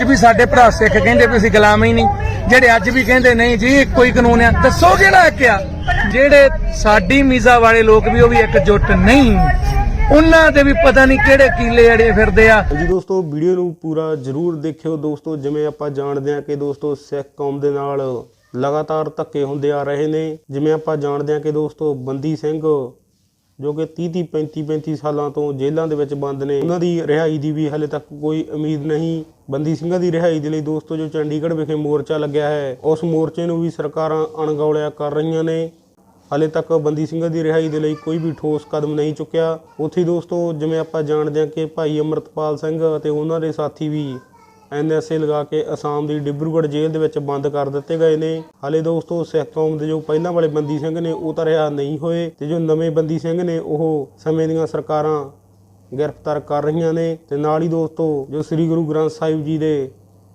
ਅੱਜ ਵੀ ਸਾਡੇ ਭਰਾ ਸਿੱਖ ਕਹਿੰਦੇ ਵੀ ਅਸੀਂ ਗੁਲਾਮ ਹੀ ਨਹੀਂ। ਜਿਹੜੇ ਅੱਜ ਵੀ ਕਹਿੰਦੇ, ਨਹੀਂ ਜੀ, ਇੱਕੋ ਹੀ ਕਾਨੂੰਨ ਆ। ਦੱਸੋ ਕਿਹੜਾ ਇੱਕ ਆ? ਜਿਹੜੇ ਸਾਡੀ ਮੀਜ਼ਾ ਵਾਲੇ ਲੋਕ ਵੀ ਉਹ ਵੀ ਇਕਜੁੱਟ ਨਹੀਂ। ਉਹਨਾਂ ਦੇ ਵੀ ਪਤਾ ਨਹੀਂ ਕਿਹੜੇ ਕੀਲੇ ਅੜੇ ਫਿਰਦੇ ਆ। ਜੀ ਦੋਸਤੋ, ਵੀਡੀਓ ਨੂੰ ਪੂਰਾ ਜਰੂਰ ਦੇਖਿਓ। ਦੋਸਤੋ, ਜਿਵੇਂ ਆਪਾਂ ਜਾਣਦੇ ਹਾਂ ਕਿ ਦੋਸਤੋ, ਸਿੱਖ ਕੌਮ ਦੇ ਨਾਲ ਲਗਾਤਾਰ ਧੱਕੇ ਹੁੰਦੇ ਆ ਰਹੇ ਨੇ। ਜਿਵੇਂ ਆਪਾਂ ਜਾਣਦੇ ਹਾਂ ਕਿ ਦੋਸਤੋ, ਬੰਦੀ ਸਿੰਘ ਜੋ ਕਿ 30 30 35 35 ਸਾਲਾਂ ਤੋਂ ਜੇਲ੍ਹਾਂ ਦੇ ਵਿੱਚ ਬੰਦ ਨੇ। ਉਹਨਾਂ ਦੀ ਰਿਹਾਈ ਦੀ ਵੀ ਹਾਲੇ ਤੱਕ ਕੋਈ ਉਮੀਦ ਨਹੀਂ। ਬੰਦੀ ਸਿੰਘਾਂ ਦੀ ਰਿਹਾਈ ਦੇ ਲਈ ਦੋਸਤੋ, ਜੋ ਚੰਡੀਗੜ੍ਹ ਵਿਖੇ ਮੋਰਚਾ ਲੱਗਿਆ ਹੈ, ਉਸ ਮੋਰਚੇ ਨੂੰ ਵੀ ਸਰਕਾਰਾਂ ਅਣਗੌਲਿਆ ਕਰ ਰਹੀਆਂ ਨੇ। ਹਾਲੇ ਤੱਕ ਬੰਦੀ ਸਿੰਘਾਂ ਦੀ ਰਿਹਾਈ ਦੇ ਲਈ ਕੋਈ ਵੀ ਠੋਸ ਕਦਮ ਨਹੀਂ ਚੁੱਕਿਆ। ਉੱਥੇ ਦੋਸਤੋ, ਜਿਵੇਂ ਆਪਾਂ ਜਾਣਦੇ ਹਾਂ ਕਿ ਭਾਈ ਅਮਰਤਪਾਲ ਸਿੰਘ ਅਤੇ ਉਹਨਾਂ ਦੇ ਸਾਥੀ ਵੀ ਐਨਐਸਏ ਲਗਾ ਕੇ ਅਸਾਮ ਦੀ ਡਿਬਰੂਗੜ੍ਹ ਜੇਲ੍ਹ ਦੇ ਵਿੱਚ ਬੰਦ ਕਰ ਦਿੱਤੇ ਗਏ ਨੇ। ਹਾਲੇ ਦੋਸਤੋ ਸਿੱਖ ਕੌਮ ਦੇ ਜੋ ਪਹਿਲਾਂ ਵਾਲੇ ਬੰਦੀ ਸਿੰਘ ਨੇ, ਉਹ ਤਾਂ ਰਿਹਾ ਨਹੀਂ ਹੋਏ ਤੇ ਜੋ ਨਵੇਂ ਬੰਦੀ ਸਿੰਘ ਨੇ, ਉਹ ਸਮੇਂ ਦੀਆਂ ਸਰਕਾਰਾਂ ਗ੍ਰਿਫਤਾਰ ਕਰ ਰਹੀਆਂ ਨੇ। ਤੇ ਨਾਲ ਹੀ ਦੋਸਤੋ, ਜੋ ਸ੍ਰੀ ਗੁਰੂ ਗ੍ਰੰਥ ਸਾਹਿਬ ਜੀ ਦੇ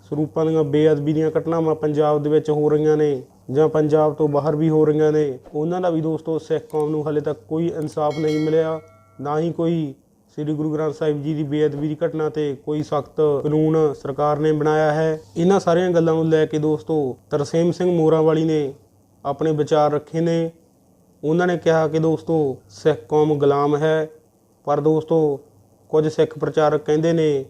ਸਰੂਪਾਂ ਦੀਆਂ ਬੇਅਦਬੀ ਦੀਆਂ ਘਟਨਾਵਾਂ ਪੰਜਾਬ ਦੇ ਵਿੱਚ ਹੋ ਰਹੀਆਂ ਨੇ ਜਾਂ ਪੰਜਾਬ ਤੋਂ ਬਾਹਰ ਵੀ ਹੋ ਰਹੀਆਂ ਨੇ, ਉਹਨਾਂ ਦਾ ਵੀ ਦੋਸਤੋ ਸਿੱਖ ਕੌਮ ਨੂੰ ਹਾਲੇ ਤੱਕ ਕੋਈ ਇਨਸਾਫ ਨਹੀਂ ਮਿਲਿਆ। ਨਾ ਹੀ ਕੋਈ ਸ੍ਰੀ ਗੁਰੂ ਗ੍ਰੰਥ ਸਾਹਿਬ ਜੀ ਦੀ ਬੇਅਦਬੀ ਦੀ ਘਟਨਾ ਤੇ ਕੋਈ ਸਖਤ ਕਾਨੂੰਨ ਸਰਕਾਰ ਨੇ ਬਣਾਇਆ ਹੈ। ਇਹਨਾਂ ਸਾਰੀਆਂ ਗੱਲਾਂ ਨੂੰ ਲੈ ਕੇ ਦੋਸਤੋ, ਤਰਸੇਮ ਸਿੰਘ ਮੋਰਾਂਵਾਲੀ ਨੇ ਆਪਣੇ ਵਿਚਾਰ ਰੱਖੇ ਨੇ। ਉਹਨਾਂ ਨੇ ਕਿਹਾ ਕਿ ਦੋਸਤੋ, ਸਿੱਖ ਕੌਮ ਗੁਲਾਮ ਹੈ। ਪਰ ਦੋਸਤੋ, ਕੁਝ ਸਿੱਖ ਪ੍ਰਚਾਰਕ ਕਹਿੰਦੇ ਨੇ,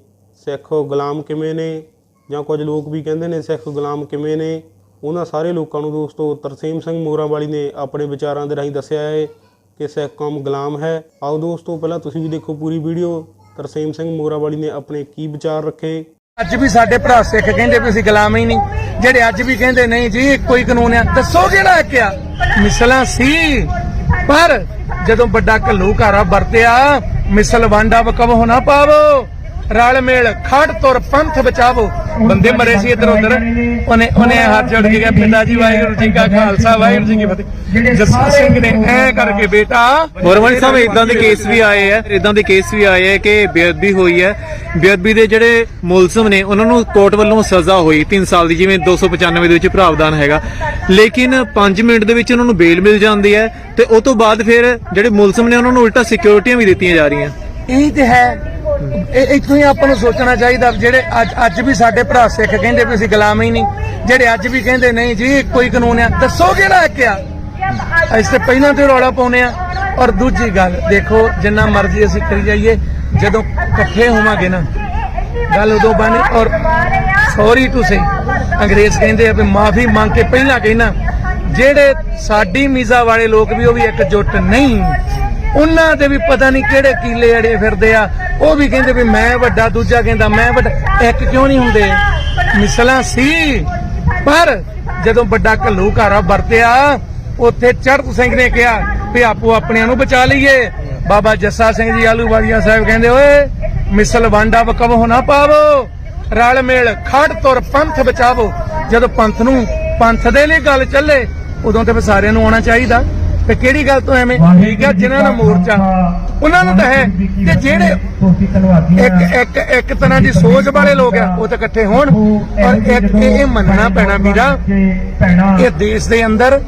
ਸਿੱਖ ਗੁਲਾਮ ਕਿਵੇਂ ਨੇ? ਜਾਂ ਕੁਝ ਲੋਕ ਵੀ ਕਹਿੰਦੇ ਨੇ, ਸਿੱਖ ਗੁਲਾਮ ਕਿਵੇਂ ਨੇ? ਉਹਨਾਂ ਸਾਰੇ ਲੋਕਾਂ ਨੂੰ ਦੋਸਤੋ, ਤਰਸੇਮ ਸਿੰਘ ਮੋਰਾਂਵਾਲੀ ਨੇ ਆਪਣੇ ਵਿਚਾਰਾਂ ਦੇ ਰਾਹੀਂ ਦੱਸਿਆ ਹੈ। ਕਿ ਸਿੱਖ ਕੌਮ ਗੁਲਾਮ ਹੈ। ਆਓ ਦੋਸਤੋ, ਪਹਿਲਾਂ ਤੁਸੀਂ ਵੀ ਦੇਖੋ ਪੂਰੀ ਵੀਡੀਓ। ਤਰਸੇਮ ਸਿੰਘ ਮੋਰਾਂ ਨੇ ਆਪਣੇ ਕੀ ਵਿਚਾਰ ਰੱਖੇ? ਅੱਜ ਵੀ ਸਾਡੇ ਭਰਾ ਸਿੱਖ ਕਹਿੰਦੇ ਵੀ ਅਸੀਂ ਗੁਲਾਮ ਹੀ ਨਹੀਂ। ਜਿਹੜੇ ਅੱਜ ਵੀ ਕਹਿੰਦੇ, ਨਹੀਂ ਜੀ, ਇੱਕੋ ਹੀ ਕਾਨੂੰਨ ਆ। ਦੱਸੋ ਕਿਹੜਾ ਇੱਕ ਮਿਸਲਾਂ ਸੀ। ਪਰ ਜਦੋਂ ਵੱਡਾ ਘੱਲੂਘਾਰਾ ਵਰਤਿਆ, ਮਿਸਲ ਵਾਂਡਾ ਵਕਵ ਹੋਣਾ ਪਾਵੋ। ਰਲ ਮੇਲ ਖੜ ਤੁਰ ਪੰਥ ਬਚਾਵੋ। ਬੰਦੇ ਮਰੇ ਸੀ ਇੱਧਰ ਉੱਧਰ। ਉਹਨੇ ਉਹਨੇ ਹੱਥ ਜੋੜ ਕੇ ਕਿਹਾ ਪਿਤਾ ਜੀ ਵਾਹਿਗੁਰੂ ਜੀ ਕਾ ਖਾਲਸਾ ਵਾਹਿਗੁਰੂ ਜੀ ਕੀ ਫਤਿਹ। ਜਸਾ ਸਿੰਘ ਨੇ ਐ ਕਰਕੇ ਬੇਟਾ ਗੁਰਮਨ ਸਾਹਿਬ ਇਦਾਂ ਦੇ ਕੇਸ ਵੀ ਆਏ ਆ। ਇਦਾਂ ਦੇ ਕੇਸ ਵੀ ਆਏ ਆ ਕਿ ਬੇਅਦਬੀ ਹੋਈ ਹੈ ਬੇਅਦਬੀ ਦੇ ਜਿਹੜੇ ਮੁਲਜ਼ਮ ਨੇ ਉਹਨਾਂ ਨੂੰ ਕੋਰਟ ਵੱਲੋਂ ਸਜ਼ਾ ਹੋਈ। 3 ਸਾਲ ਦੀ ਜਿਵੇਂ 295 ਦੇ ਵਿੱਚ ਪ੍ਰਾਵਧਾਨ ਹੈਗਾ। ਲੇਕਿਨ 5 ਮਿੰਟ ਦੇ ਵਿੱਚ ਉਹਨਾਂ ਨੂੰ ਬੇਲ ਮਿਲ ਜਾਂਦੀ ਹੈ ਤੇ ਉਸ ਤੋਂ ਬਾਅਦ ਫਿਰ ਜਿਹੜੇ ਮੁਲਜ਼ਮ ਨੇ ਉਹਨਾਂ ਨੂੰ ਉਲਟਾ ਸਿਕਿਉਰਿਟੀਆਂ ਵੀ ਦਿੱਤੀਆਂ ਜਾ ਰਹੀਆਂ। ਇਹੀ ਤੇ ਹੈ। ਇਹ ਇੱਥੋਂ ਹੀ ਆਪਾਂ ਨੂੰ ਸੋਚਣਾ ਚਾਹੀਦਾ ਜਿਹੜੇ ਅੱਜ ਅੱਜ ਵੀ ਸਾਡੇ ਭਰਾ ਸਿੱਖ ਕਹਿੰਦੇ ਵੀ ਅਸੀਂ ਗੁਲਾਮ ਹੀ ਨਹੀਂ। ਜਿਹੜੇ ਅੱਜ ਵੀ ਕਹਿੰਦੇ ਨਹੀਂ ਜੀ, ਇੱਕੋ ਕਾਨੂੰਨ ਆ। ਦੱਸੋ ਕਿਹੜਾ ਇੱਕ ਆ? ਅਸੀਂ ਤੇ ਪਹਿਲਾਂ ਤੇ ਰੌਲਾ ਪਾਉਨੇ ਆ। ਔਰ ਦੂਜੀ ਗੱਲ, ਦੇਖੋ, ਜਿੰਨਾ ਮਰਜ਼ੀ ਅਸੀਂ ਕਰੀ ਜਾਈਏ, ਜਦੋਂ ਇਕੱਠੇ ਹੋਵਾਂਗੇ ਨਾ, ਗੱਲ ਉਦੋਂ ਬਣੇ ਔਰ ਸੌਰੀ ਟੂ ਸੇ ਅੰਗਰੇਜ਼ ਕਹਿੰਦੇ ਆ ਵੀ ਮਾਫੀ ਮੰਗ ਕੇ ਪਹਿਲਾਂ ਕਹਿਣਾ ਜਿਹੜੇ ਸਾਡੀ ਮੀਜ਼ਾ ਵਾਲੇ ਲੋਕ ਵੀ ਉਹ ਵੀ ਇੱਕ ਜੁੱਟ ਨਹੀਂ। ਉਹਨਾਂ ਦੇ ਵੀ ਪਤਾ ਨਹੀਂ ਕਿਹੜੇ ਕੀਲੇ ਅੜੇ ਫਿਰਦੇ ਆ। ਉਹ ਵੀ ਕਹਿੰਦੇ ਵੀ ਮੈਂ ਵੱਡਾ, ਦੂਜਾ ਕਹਿੰਦਾ ਮੈਂ ਵੱਡਾ। ਇੱਕ ਕਿਉਂ ਨਹੀਂ ਹੁੰਦੇ? ਮਿਸਲਾਂ ਸੀ। ਪਰ ਜਦੋਂ ਵੱਡਾ ਘੱਲੂਘਾਰਾ ਵਰਤਿਆ, ਉੱਥੇ ਚੜ੍ਹਤ ਸਿੰਘ ਨੇ ਕਿਹਾ ਵੀ ਆਪੋ ਆਪਣਿਆਂ ਨੂੰ ਬਚਾ ਲਈਏ। ਬਾਬਾ ਜੱਸਾ ਸਿੰਘ ਜੀ, ਆਲੂਵਾਲੀਆ ਸਾਹਿਬ ਕਹਿੰਦੇ, ਓਏ, ਮਿਸਲ ਵਾਂਡਾ ਵਕਵ ਹੋਣਾ ਪਾਵੋ। ਰਲ ਮੇਲ ਖੜ ਤੁਰ ਪੰਥ ਬਚਾਵੋ। ਜਦੋਂ ਪੰਥ ਨੂੰ ਪੰਥ ਦੇ ਲਈ ਗੱਲ ਚੱਲੇ, ਉਦੋਂ ਤੇ ਸਾਰਿਆਂ ਨੂੰ ਆਉਣਾ ਚਾਹੀਦਾ। ਤੇ ਕਿਹੜੀ ਗੱਲ ਤੋਂ ਐਵੇਂ? ਠੀਕ ਹੈ ਜਿਨ੍ਹਾਂ ਦਾ ਮੋਰਚਾ। ਉਹਨਾਂ ਨੂੰ ਤਾਂ ਹੈ ਤੇ ਜਿਹੜੇ ਇੱਕ ਇੱਕ ਇੱਕ ਤਰ੍ਹਾਂ ਦੀ ਸੋਚ ਵਾਲੇ ਲੋਕ ਆ ਉਹ ਤਾਂ ਇਕੱਠੇ ਹੋਣ। ਔਰ ਇੱਕ ਇਹ ਮੰਨਣਾ ਪੈਣਾ ਵੀਰਾ ਇਹ ਦੇਸ਼ ਦੇ ਅੰਦਰ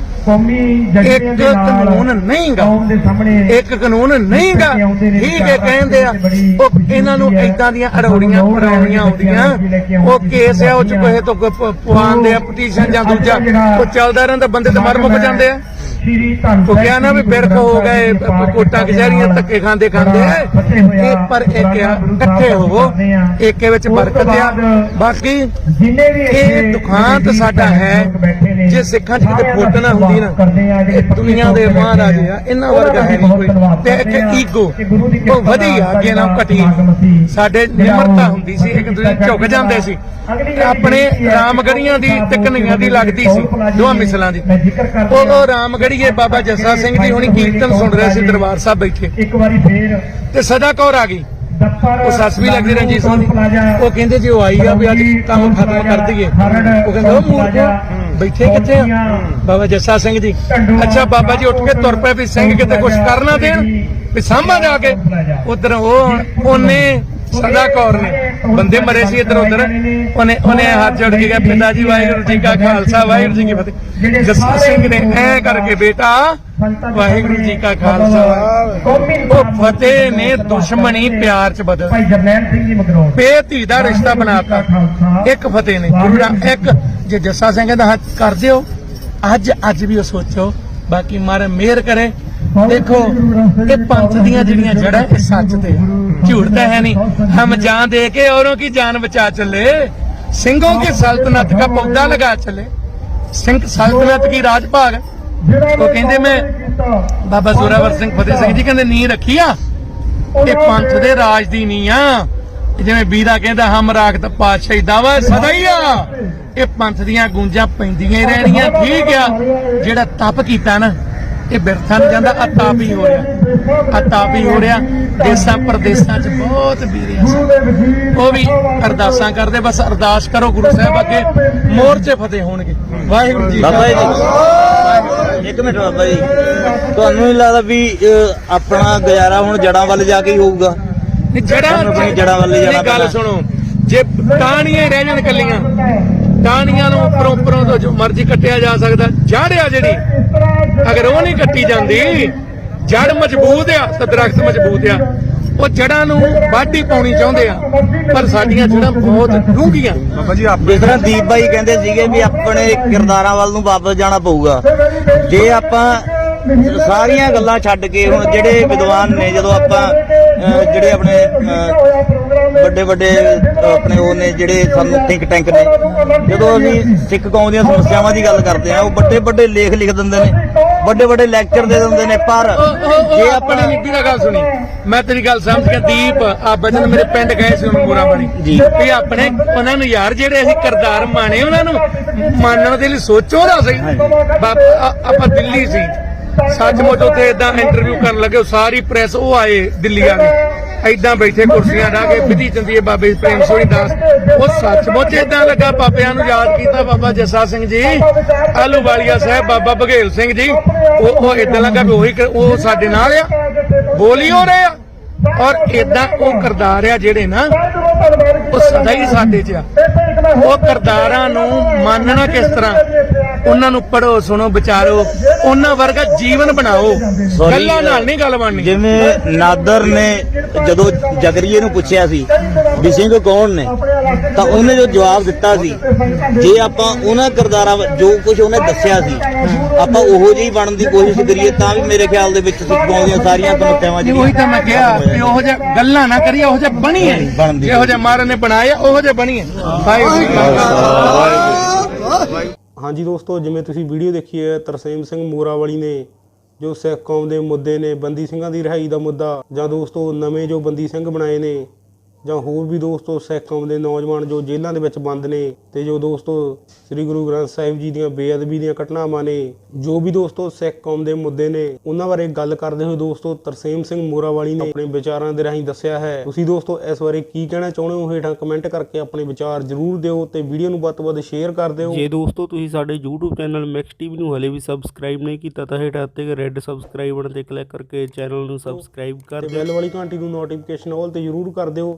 ਇੱਕ ਕਾਨੂੰਨ ਨਹੀਂਗਾ। ਇੱਕ ਕਾਨੂੰਨ ਨਹੀਂਗਾ। ਠੀਕ ਹੈ ਕਹਿੰਦੇ ਆ ਉਹ ਇਹਨਾਂ ਨੂੰ ਇਦਾਂ ਦੀਆਂ ਅਰੌੜੀਆਂ ਪਰੌੜੀਆਂ ਆਉਂਦੀਆਂ ਉਹ ਕੇਸ ਆ ਉਹ ਚ ਕੋਈ ਤੋਂ ਪਵਾਉਂਦੇ ਆ ਪਟੀਸ਼ਨ ਜਾਂ ਦੂਜਾ। ਉਹ ਚੱਲਦਾ ਰਹਿੰਦਾ ਬੰਦੇ ਤੇ ਮਰ ਮੁੱਕ ਜਾਂਦੇ ਆ। ਉਹ ਕਿਹਾ ਨਾ ਵੀ ਬਿਰਖ ਹੋ ਗਏ ਕੋਟਾਂ ਕਚਹਿਰੀਆਂ ਧੱਕੇ ਖਾਂਦੇ ਖਾਂਦੇ ਇਹ ਪਰ ਇੱਕ ਆ ਇਕੱਠੇ ਹੋਵੋ ਏਕੇ ਵਿੱਚ ਬਰਕਤ ਆ। ਬਾਕੀ ਇਹ ਦੁਖਾਂਤ ਸਾਡਾ ਹੈ ਜੇ ਸਿੱਖਾਂ 'ਚ ਕਿਤੇ ਫੁੱਟ ਨਾ ਹੁੰਦੀ ਨਾ ਇਹ ਦੁਨੀਆ ਦੇ ਮਹਾਰਾਜ ਆ ਇਹਨਾਂ ਵਰਗਾ ਹੈ ਨਹੀਂ ਕੋਈ। ਤੇ ਇੱਕ ਈਗੋ ਉਹ ਵਧੀਆ ਅੱਗੇ ਨਾਲ ਘਟੀ ਸਾਡੇ ਨਿਮਰਤਾ ਹੁੰਦੀ ਸੀ ਇੱਕ ਦੂਜੇ ਨੂੰ ਝੁਕ ਜਾਂਦੇ ਸੀ। ਆਪਣੇ ਰਾਮਗੜੀਆਂ ਦੀ ਤੇ ਕਨਈਆਂ ਦੀ ਲੱਗਦੀ ਸੀ ਦੋਹਾਂ ਮਿਸਲਾਂ ਦੀ। ਉਹ ਉਹ ਰਾਮਗੜੀਏ ਬਾਬਾ ਜੱਸਾ ਸਿੰਘ ਜੀ ਹੁਣੀ ਕੀਰਤਨ ਸੁਣ ਰਹੇ ਸੀ ਦਰਬਾਰ ਸਾਹਿਬ ਬੈਠੇ। ਇੱਕ ਵਾਰੀ ਫੇਰ ਤੇ ਸਦਾ ਕੌਰ ਆ ਗਈ। ਉਹ ਸੱਸ ਵੀ ਲੱਗਦੀ ਰਣਜੀਤ ਸਿੰਘ ਦੀ। ਉਹ ਕਹਿੰਦੇ ਜੇ ਉਹ ਆਈ ਆ ਵੀ ਅੱਜ ਕੰਮ ਖਤਮ ਕਰ ਦਈਏ। ਉਹ ਕਹਿੰਦੇ ਉਹ ਮੂਰਖੋ ਬੈਠੇ ਕਿੱਥੇ ਆ? ਬਾਬਾ ਜੱਸਾ ਸਿੰਘ ਜੀ। ਅੱਛਾ ਬਾਬਾ ਜੀ ਉੱਠ ਕੇ ਤੁਰ ਪਏ ਵੀ ਸਿੰਘ ਕਿਤੇ ਕੁਝ ਕਰ ਨਾ ਦੇਣ? ਵੀ ਸਾਂਭਾ ਜਾ ਕੇ? ਉਧਰ ਉਹ ਉਹਨੇ ਸਦਾ ਕੌਰ ਨੇ। ਬੰਦੇ ਮਰੇ ਸੀ ਇੱਧਰ ਉੱਧਰ। ਉਹਨੇ ਉਹਨੇ ਹੱਥ ਜੋੜ ਕੇ ਕਿਹਾ ਪਿਤਾ ਜੀ ਵਾਹਿਗੁਰੂ ਜੀ ਕਾ ਖਾਲਸਾ ਵਾਹਿਗੁਰੂ ਜੀ ਕੀ ਫਤਿਹ। ਜੱਸਾ ਸਿੰਘ ਨੇ ਐ ਕਰਕੇ ਬੇਟਾ ਵਾਹਿਗੁਰੂ ਜੀ ਕਾ ਖਾਲਸਾ ਉਹ ਫਤਿਹ ਨੇ ਦੁਸ਼ਮਣੀ ਪਿਆਰ ਚ ਬਦਲ ਭਾਈ ਜਰਨੈਲ ਸਿੰਘ ਜੀ ਮਗਰੋਂ। ਬੇਧੀ ਦਾ ਰਿਸ਼ਤਾ ਬਣਾਤਾ। ਇੱਕ ਫਤਿਹ ਨੇ ਗੁਰੂ ਰਾਮ ਇੱਕ ਜੇ ਜੱਸਾ ਸਿੰਘ ਕਹਿੰਦਾ ਹਾਂ ਕਰ ਦਿਓ। ਅੱਜ ਅੱਜ ਵੀ ਉਹ ਸੋਚੋ ਬਾਕੀ ਮਾਰੇ ਮਿਹਰ ਕਰੇ। ਦੇਖੋ ਕਿ ਪੰਥ ਦੀਆਂ ਜਿਹੜੀਆਂ ਜੜਾਂ ਇਹ ਸੱਚ ਤੇ ਝੂਠ ਤਾਂ ਹੈ ਨਹੀਂ। ਹਮ ਜਾਨ ਦੇ ਕੇ ਔਰੋਂ ਕੀ ਜਾਨ ਬਚਾ ਚੱਲੇ? ਸਿੰਘੋਂ ਕੇ ਸਲਤਨਤ ਦਾ ਪੌਦਾ ਲਗਾ ਚੱਲੇ। ਸਿੰਘ ਸਲਤਨਤ ਕੀ ਰਾਜ ਭਾਗ ਉਹ ਕਹਿੰਦੇ ਮੈਂ ਬਾਬਾ ਜ਼ੋਰਾਵਰ ਸਿੰਘ ਫਤਿਹ ਸਿੰਘ ਜੀ ਕਹਿੰਦੇ ਨੀ ਰੱਖੀ ਆ। ਇਹ ਪੰਥ ਦੇ ਰਾਜ ਦੀ ਨੀ ਆ। ਜਿਵੇਂ ਵੀਰਾ ਕਹਿੰਦਾ, ਹਮ ਰਾਖਤ ਪਾਤਸ਼ਾਹੀ ਦਾਵਾ ਸਦਾ ਹੀ ਆ। ਇਹ ਪੰਥ ਦੀਆਂ ਗੂੰਜਾਂ ਪੈਂਦੀਆਂ ਰਹਿਣੀਆਂ। ਠੀਕ ਆ। ਜਿਹੜਾ ਤਪ ਕੀਤਾ ਨਾ ਇਹ ਬਿਰਥਾ ਨਹੀਂ ਜਾਂਦਾ ਆ ਤਾਪ ਹੀ ਹੋ ਰਿਹਾ। ਆ ਤਾਪ ਹੀ ਹੋ ਰਿਹਾ। ਦੇਸਾਂ ਪ੍ਰਦੇਸਾਂ 'ਚ ਬਹੁਤ ਵੀਰਿਆ ਸੀ ਉਹ ਵੀ ਅਰਦਾਸਾਂ ਕਰਦੇ ਬਸ ਅਰਦਾਸ ਕਰੋ ਗੁਰੂ ਸਾਹਿਬ ਅੱਗੇ। ਮੋਰਚੇ ਫਤਿਹ ਹੋਣਗੇ। ਵਾਹਿਗੁਰੂ ਜੀ ਬਾਬਾ ਜੀ ਇੱਕ ਮਿੰਟ ਬਾਬਾ ਜੀ। ਤੁਹਾਨੂੰ ਨਹੀਂ ਲੱਗਦਾ ਵੀ ਆਪਣਾ ਗੁਜ਼ਾਰਾ ਹੁਣ ਜੜਾਂ ਵੱਲ ਜਾ ਕੇ ਹੀ ਹੋਊਗਾ? ਜੜਾ ਜੜ੍ਹਾਂ ਵੱਲ ਜਾਣਾ ਗੱਲ। ਸੁਣੋ। ਜੇ ਟਾਹਣੀਆਂ ਹੀ ਰਹਿ ਜਾਣ ਕੱਲੀਆਂ ਟਾਹਣੀਆਂ ਨੂੰ ਉੱਪਰੋਂ ਉੱਪਰੋਂ ਤੋਂ ਜੋ ਮਰਜ਼ੀ ਕੱਟਿਆ ਜਾ ਸਕਦਾ। ਜੜ ਆ ਜਿਹੜੀ। ਅਗਰ ਉਹ ਨਹੀਂ ਕੱਟੀ ਜਾਂਦੀ ਜੜ ਮਜ਼ਬੂਤ ਆ ਤਾਂ ਦਰਖਤ ਮਜ਼ਬੂਤ ਆ। ਉਹ ਜੜਾਂ ਨੂੰ ਵਾਢੀ ਪਾਉਣੀ ਚਾਹੁੰਦੇ ਆ। ਪਰ ਸਾਡੀਆਂ ਜੜਾਂ ਬਹੁਤ ਡੂੰਘੀਆਂ। ਜਿਸ ਤਰ੍ਹਾਂ ਦੀਪ ਬਾਈ ਕਹਿੰਦੇ ਸੀਗੇ ਵੀ ਆਪਣੇ ਕਿਰਦਾਰਾਂ ਵੱਲ ਨੂੰ ਵਾਪਸ ਜਾਣਾ ਪਊਗਾ। ਜੇ ਆਪਾਂ ਸਾਰੀਆਂ ਗੱਲਾਂ ਛੱਡ ਕੇ ਹੁਣ ਜਿਹੜੇ ਵਿਦਵਾਨ ਨੇ ਜਦੋਂ ਆਪਾਂ ਜਿਹੜੇ ਆਪਣੇ ਵੱਡੇ ਵੱਡੇ ਆਪਣੇ ਉਹ ਨੇ ਜਿਹੜੇ ਸਾਨੂੰ ਥਿੰਕ ਟੈਂਕ ਨੇ ਜਦੋਂ ਅਸੀਂ ਸਿੱਖ ਕੌਮ ਦੀਆਂ ਸਮੱਸਿਆਵਾਂ ਦੀ ਗੱਲ ਕਰਦੇ ਆ ਉਹ ਵੱਡੇ ਵੱਡੇ ਲੇਖ ਲਿਖ ਦਿੰਦੇ ਨੇ ਵੱਡੇ ਵੱਡੇ ਲੈਕਚਰ ਦੇ ਦਿੰਦੇ ਨੇ ਪਰ ਜੇ ਆਪਣੀ ਨਿੱਕੀ ਦਾ ਗੱਲ ਸੁਣੀ। ਮੈਂ ਤੇਰੀ ਗੱਲ ਸਮਝ ਗਿਆ ਦੀਪ ਆ ਬਚਨ ਮੇਰੇ ਪਿੰਡ ਗਏ ਸੀ ਉਹਨੂੰ ਮੂਰਾ। ਬਣੀ ਜੀ। ਵੀ ਆਪਣੇ ਉਹਨਾਂ ਨੂੰ ਯਾਰ ਜਿਹੜੇ ਅਸੀਂ ਕਰਦਾਰ ਮਾਣੇ ਉਹਨਾਂ ਨੂੰ ਮੰਨਣ ਦੇ ਲਈ ਸੋਚੋ ਨਾ ਸਹੀ। ਆਪਾਂ ਦਿੱਲੀ ਸੀ। ਸੱਚਮੁੱਚ ਉੱਥੇ ਇਦਾਂ ਇੰਟਰਵਿਊ ਕਰਨ ਲੱਗੇ ਸਾਰੀ ਪ੍ਰੈਸ ਉਹ ਆਏ ਦਿੱਲੀ ਵਾਲੇ ਐਦਾਂ ਬੈਠੇ ਕੁਰਸੀਆਂ ਢਾ ਕੇ, ਵਿਧੀ ਚੰਦੀ ਬਾਬੇ ਪ੍ਰੇਮ ਸੋਹਣੀ ਦਾਸ। ਉਹ ਸੱਚਮੁੱਚ ਇਦਾਂ ਲੱਗਾ, ਬਾਬਿਆਂ ਨੂੰ ਯਾਦ ਕੀਤਾ ਬਾਬਾ ਜੱਸਾ ਸਿੰਘ ਜੀ, ਆਲੂ ਸਾਹਿਬ, ਬਾਬਾ ਬਘੇਲ ਸਿੰਘ ਜੀ। ਉਹ ਉਹ ਇਦਾਂ ਲੱਗਾ ਵੀ ਉਹੀ ਉਹ ਸਾਡੇ ਨਾਲ ਆ, ਬੋਲੀ ਹੋ ਰਹੇ ਆ। ਔਰ ਇਦਾਂ ਉਹ ਕਰਦਾਰ ਆ ਜਿਹੜੇ ਨਾ, ਉਹ ਸਦਾ ਹੀ ਸਾਡੇ 'ਚ ਆ। ਉਹ ਕਰਦਾਰਾਂ ਨੂੰ ਮੰਨਣਾ ਕਿਸ ਤਰ੍ਹਾਂ? ਉਹਨਾਂ ਨੂੰ ਪੜੋ ਸੁਣੋ ਵਿਚਾਰੋ। ਉਹਨਾਂ ਵਰਗਾ ਜੀਵਨ ਬਣਾਓ। Sorry, ਗੱਲਾਂ ਨਾਲ ਨਹੀਂ ਗੱਲ ਬਣਨੀ। ਜਿਵੇਂ ਨਾਦਰ ਨੇ ਜਦੋਂ ਜਗਰੀਏ ਨੂੰ ਪੁੱਛਿਆ ਸੀ ਵੀ ਸਿੰਘ ਕੌਣ ਨੇ ਤਾਂ ਉਹਨੇ ਜੋ ਜਵਾਬ ਦਿੱਤਾ ਸੀ ਜੇ ਆਪਾਂ ਉਹਨਾਂ ਕਿਰਦਾਰਾਂ ਵ- ਜੋ ਕੁਝ ਉਹਨੇ ਦੱਸਿਆ ਸੀ ਆਪਾਂ ਉਹੋ ਜਿਹੀ ਬਣਨ ਦੀ ਕੋਸ਼ਿਸ਼ ਕਰੀਏ ਤਾਂ ਵੀ ਮੇਰੇ ਖਿਆਲ ਦੇ ਵਿੱਚ ਸਿੱਖ ਦੀਆਂ ਸਾਰੀਆਂ ਸਮੱਸਿਆਵਾਂ ਜੀ ਉਹੀ ਤਾਂ ਮੈਂ ਕਿਹਾ ਵੀ ਉਹੋ ਜਿਹਾ ਗੱਲਾਂ ਨਾ ਕਰੀਏ ਉਹੋ ਜਿਹਾ ਬਣੀਏ ਬਣਦੀ ਜਿਹੋ ਜਿਹਾ ਮਹਾਰਾਜ ਨੇ ਬਣਾਇਆ ਉਹੋ ਜਿਹਾ ਬਣੀਏ ਵਾਹਿਗੁਰੂ ਜੀ ਕਾ ਖਾਲਸਾ। ਹਾਂਜੀ ਦੋਸਤੋ, ਜਿਵੇਂ ਤੁਸੀਂ ਵੀਡੀਓ ਦੇਖੀ ਹੈ, ਤਰਸੇਮ ਸਿੰਘ ਮੋਰਾਵਾਲੀ ਨੇ, ਜੋ ਸਿੱਖ ਕੌਮ ਦੇ ਮੁੱਦੇ ਨੇ, ਬੰਦੀ ਸਿੰਘਾਂ ਦੀ ਰਿਹਾਈ ਦਾ ਮੁੱਦਾ, ਜਾਂ ਦੋਸਤੋ ਨਵੇਂ ਜੋ ਬੰਦੀ ਸਿੰਘ ਬਣਾਏ ਨੇ ਜਾਂ ਹੋਰ ਵੀ ਦੋਸਤੋ ਸਿੱਖ ਕੌਮ ਦੇ ਨੌਜਵਾਨ ਜੋ ਜੇਲ੍ਹਾਂ ਦੇ ਵਿੱਚ ਬੰਦ ਨੇ ਤੇ ਜੋ ਦੋਸਤੋ ਸ੍ਰੀ ਗੁਰੂ ਗ੍ਰੰਥ ਸਾਹਿਬ ਜੀ ਦੀਆਂ ਬੇਅਦਬੀ ਦੀਆਂ ਘਟਨਾਵਾਂ ਨੇ ਜੋ ਵੀ ਦੋਸਤੋ ਸਿੱਖ ਕੌਮ ਦੇ ਮੁੱਦੇ ਨੇ ਉਹਨਾਂ ਬਾਰੇ ਗੱਲ ਕਰਦੇ ਹੋਏ ਦੋਸਤੋ ਤਰਸੇਮ ਸਿੰਘ ਮੋਰਾਵਾਲੀ ਨੇ ਆਪਣੇ ਵਿਚਾਰਾਂ ਦੇ ਰਾਹੀਂ ਦੱਸਿਆ ਹੈ। ਤੁਸੀਂ ਦੋਸਤੋ ਇਸ ਬਾਰੇ ਕੀ ਕਹਿਣਾ ਚਾਹੁੰਦੇ ਹੋ? ਹੇਠਾਂ ਕਮੈਂਟ ਕਰਕੇ ਆਪਣੇ ਵਿਚਾਰ ਜ਼ਰੂਰ ਦਿਓ ਤੇ ਵੀਡੀਓ ਨੂੰ ਵੱਧ ਤੋਂ ਵੱਧ ਸ਼ੇਅਰ ਕਰ ਦਿਓ। ਜੇ ਦੋਸਤੋ ਤੁਸੀਂ ਸਾਡੇ YouTube ਚੈਨਲ ਮੈਕਸ ਟੀਵੀ ਨੂੰ ਹਲੇ ਵੀ ਸਬਸਕ੍ਰਾਈਬ ਨਹੀਂ ਕੀਤਾ ਤਾਂ ਹੇਠਾਂ ਤੇ ਰੈੱਡ ਸਬਸਕ੍ਰਾਈਬ ਬਟਨ ਤੇ ਕਲਿੱਕ ਕਰਕੇ ਚੈਨਲ ਨੂੰ ਸਬਸਕ੍ਰਾਈਬ ਕਰ ਦਿਓ। ਬੈਲ ਵਾਲੀ ਘੰਟੀ ਨੂੰ ਨੋਟੀਫਿਕੇਸ਼ਨ ਆਲ ਤੇ ਜ਼ਰੂਰ ਕਰ ਦਿਓ।